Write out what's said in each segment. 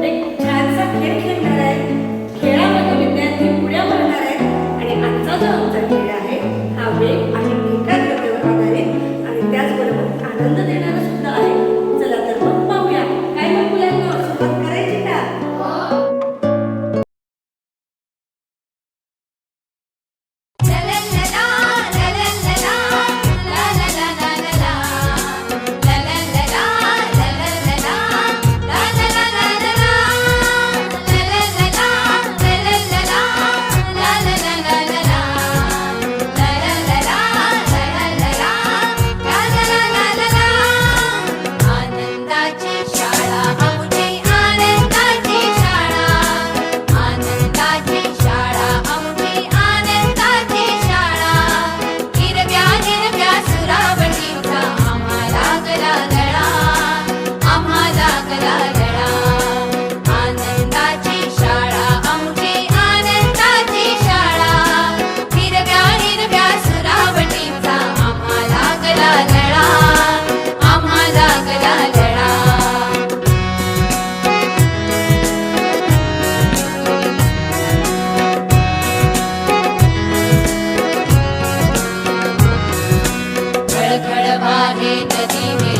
ได้ใช้ هذه تتيمي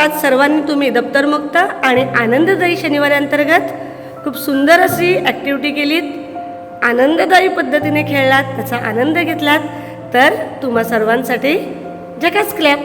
आज सर्वांनी तुम्ही दप्तरमुक्त आणि आनंददायी शनिवारी अंतर्गत खूप सुंदर अशी ॲक्टिव्हिटी केलीत. आनंददायी पद्धतीने खेळलात त्याचा आनंद घेतलात. तर तुम्हा सर्वांसाठी जगाच क्लॅप